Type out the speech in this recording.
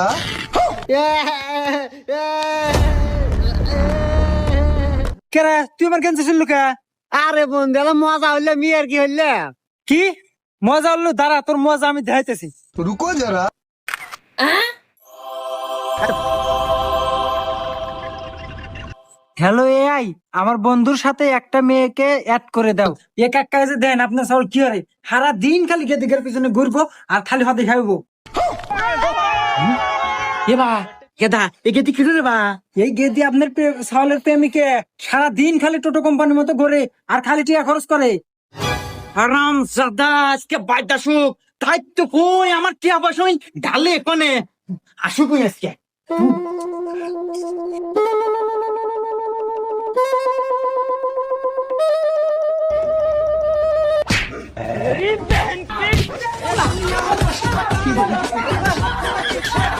টাকা কেরে আমার কেন হ্যালো এআই আমার বন্ধুর সাথে একটা মেয়েকে অ্যাড করে দাও। এক এক কাজে দেন আপনার সবার কি হয়? সারা দিন খালি গেদিকের পিছনে ঘুরবো আর খালি হাতে খাইবো। এবা গেদা, এ গেদি কি রে বা? এই গেদি আপনার সাওয়ালের প্রেমিকে সারা দিন খালি টোটো কোম্পানির মতো ঘুরে, আর খালি টিয়া খরচ করে। আরাম জাদা, আজকে বাইদা সুখ। তাই তো কই আমার টিয়া পয়সা ডালে কোনে আসুক আজকে।